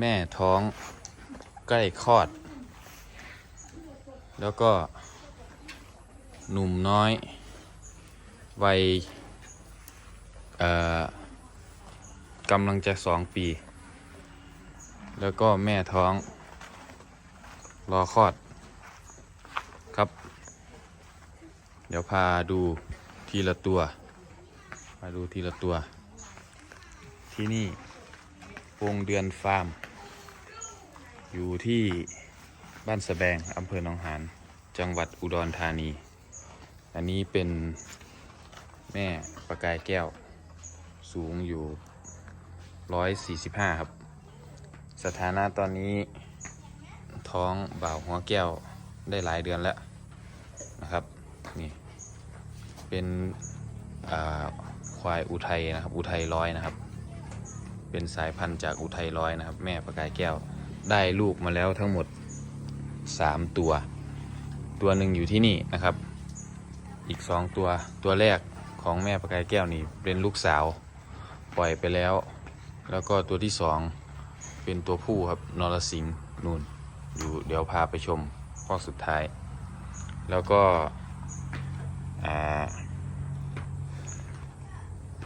แม่ท้องใกล้คลอด แล้วก็ หนุ่มน้อย วัยกำลังจะสองปี แล้วก็แม่ท้อง รอคลอดครับ เดี๋ยวพาดูทีละตัว มาดูทีละตัว ที่นี่วงเดือนฟาร์ม อยู่ที่บ้านสะแบงอำเภอหนองหานจังหวัดอุดรธานี อันนี้เป็นแม่ประกายแก้ว สูงอยู่ 145 ครับ สถานะตอนนี้ท้องบ่าวหัวแก้วได้หลายเดือนแล้วนะครับนี่เป็นควายอุทัยนะครับ อุทัยร้อยนะครับ เป็นสายพันธุ์จากอุทัยร้อยนะครับ แม่ประกายแก้ว ได้ลูกมาแล้วทั้งหมด 3 ตัว ตัวหนึ่งอยู่ที่นี่นะครับ อีก 2 ตัวตัวแรกของแม่ประกายแก้วนี่เป็นลูกสาวปล่อยไปแล้ว แล้วก็ตัวที่ 2 เป็นตัวผู้ครับนรสิงห์นูนอยู่เดี๋ยวพาไปชมข้อสุดท้าย แล้วก็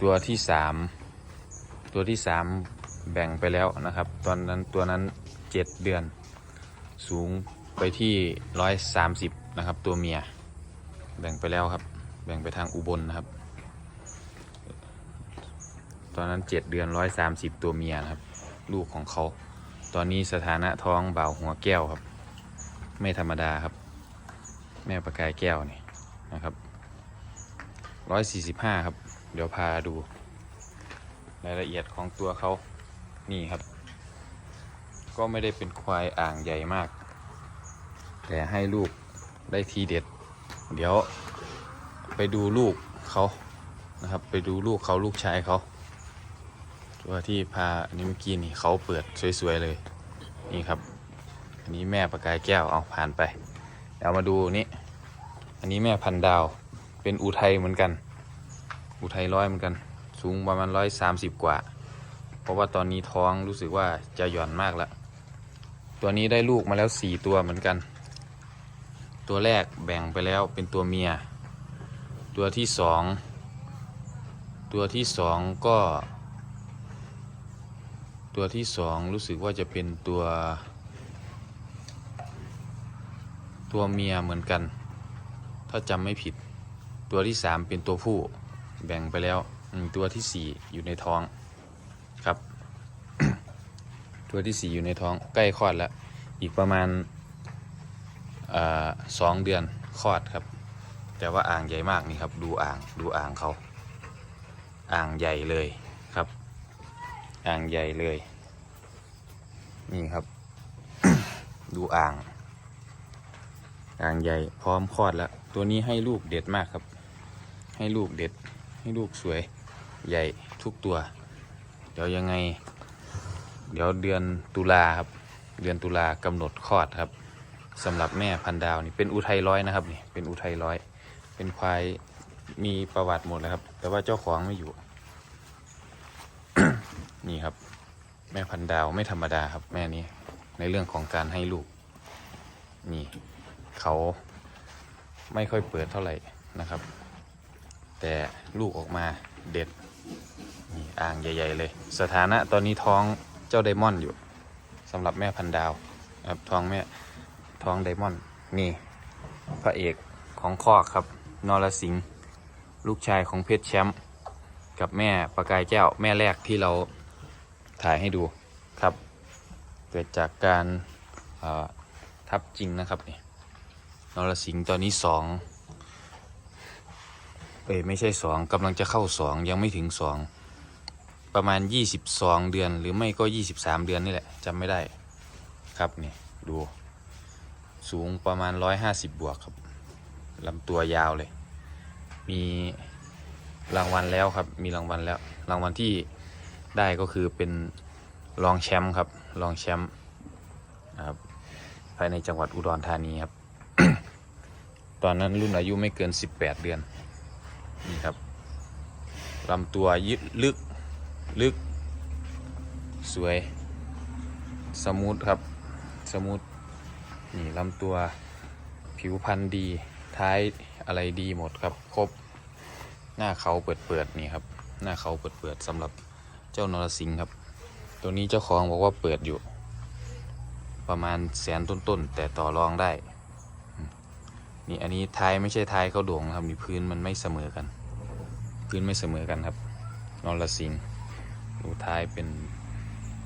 ตัวที่ 3 ตัวที่ 3 แบ่งไปแล้วนะครับ ตอนนั้นตัวนั้น 7 เดือน สูงไปที่ 130 นะครับ ตัวเมีย แบ่งไปแล้วครับ แบ่งไปทางอุบลนะครับ ตอนนั้น 7 เดือน 130 ตัวเมียนะครับ ลูกของเขา ตอนนี้สถานะท้องเบาหัวแก้วครับ ไม่ธรรมดาครับ แม่ประกายแก้วนี่นะครับ 145 ครับ เดี๋ยวพาดูรายละเอียดของตัวเขานี่ครับ ก็ไม่ได้เป็นควายอ่างใหญ่มาก แต่ให้ลูกได้ทีเด็ด เดี๋ยวไปดูลูกเขานะครับ ไปดูลูกเขาลูกชายเขาตัวที่พาอันนี้เมื่อกี้นี่เขาเปิดสวยๆเลยนี่ครับ อันนี้แม่ประกายแก้วเอาผ่านไปเดี๋ยวมาดูนี่อันนี้แม่พันดาวเป็นอุทัยเหมือนกัน อุทัยร้อยเหมือนกัน สูงประมาณร้อยสามสิบกว่า เพราะว่าตอนนี้ท้องรู้สึกว่าจะหย่อนมากแล้ว ตัวนี้ได้ลูกมาแล้วสี่ตัวเหมือนกัน ตัวแรกแบ่งไปแล้วเป็นตัวเมีย ตัวที่สองตัวที่สองก็ ตัวที่สองรู้สึกว่าจะเป็นตัว ตัวเมียเหมือนกัน ถ้าจำไม่ผิด ตัวที่สามเป็นตัวผู้แบ่งไปแล้วตัวที่สี่อยู่ในท้อง ตัวที่สี่อยู่ในท้องใกล้คลอดแล้ว อีกประมาณสองเดือนคลอดครับ แต่ว่าอ่างใหญ่มากนี่ครับ ดูอ่างดูอ่างเขาอ่างใหญ่เลยครับ อ่างใหญ่เลย นี่ครับ ดูอ่าง อ่างใหญ่พร้อมคลอดแล้ว ตัวนี้ให้ลูกเด็ดมากครับ ให้ลูกเด็ดให้ลูกสวยใหญ่ทุกตัว เดี๋ยวยังไง เดี๋ยวเดือนตุลาครับ เดือนตุลากำหนดคลอดครับสำหรับแม่พันดาวนี่เป็นอุทัยร้อยนะครับนี่เป็นอุทัยร้อย เป็นควายมีประวัติหมดแล้วครับ แต่ว่าเจ้าของไม่อยู่ นี่ครับ แม่พันดาวไม่ธรรมดาครับ แม่นี้ในเรื่องของการให้ลูก นี่ เขาไม่ค่อยเปิดเท่าไหร่นะครับ แต่ลูกออกมาเด็ดนี่อ่างใหญ่ ๆ เลย สถานะตอนนี้ท้อง เจ้าไดมอนด์อยู่สำหรับแม่พันดาวครับท้องแม่ท้องไดมอนด์นี่พระเอกของคอกครับนรสิงห์ลูกชายของเพชรแชมป์กับแม่ประกายแก้วแม่แรกที่เราถ่ายให้ดูครับ เกิดจากการทับจริงนะครับนี่นรสิงห์ตอนนี้สองเอ้ยไม่ใช่สองกำลังจะเข้าสองยังไม่ถึงสอง ประมาณ 22 เดือนหรือไม่ก็ 23 เดือนนี่แหละจำไม่ได้ครับนี่ดู สูงประมาณ 150 บวกครับลำตัวยาวเลย มีรางวัลแล้วครับ มีรางวัลแล้ว รางวัลที่ได้ก็คือเป็นรองแชมป์ครับรองแชมป์ครับภายในจังหวัดอุดรธานีครับ ตอนนั้นรุ่นอายุไม่เกิน 18 เดือนนี่ครับลำตัวยึดลึก ลึก สวย สมูทครับ สมูท นี่ลำตัวผิวพรรณดี ท้ายอะไรดีหมดครับ ครบ หน้าเขาเปิดเปิดนี่ครับ หน้าเขาเปิดเปิดสำหรับเจ้านรสิงห์ครับ ตัวนี้เจ้าของบอกว่าเปิดอยู่ ประมาณแสนต้นๆ แต่ต่อรองได้ นี่อันนี้ท้ายไม่ใช่ท้ายเขาโด่งครับนี่พื้นมันไม่เสมอกัน พื้นไม่เสมอกันครับนรสิงห์ ดูท้ายเป็น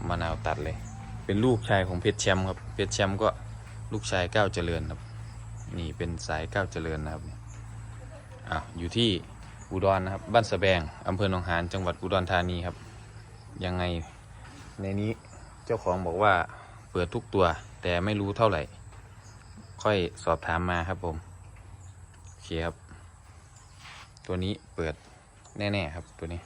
มะนาวตัดเลย เป็นลูกชายของเพชรแชมป์ครับ เพชรแชมป์ก็ลูกชายก้าวเจริญครับ นี่เป็นสายก้าวเจริญนะครับอะอยู่ที่อุดรนะครับ บ้านสะแบงอำเภอหนองหานจังหวัดอุดรธานีครับ ยังไงในนี้เจ้าของบอกว่าเปิดทุกตัว แต่ไม่รู้เท่าไหร่ ค่อยสอบถามมาครับผมโอเคครับ ตัวนี้เปิดแน่ ๆ ครับตัวนี้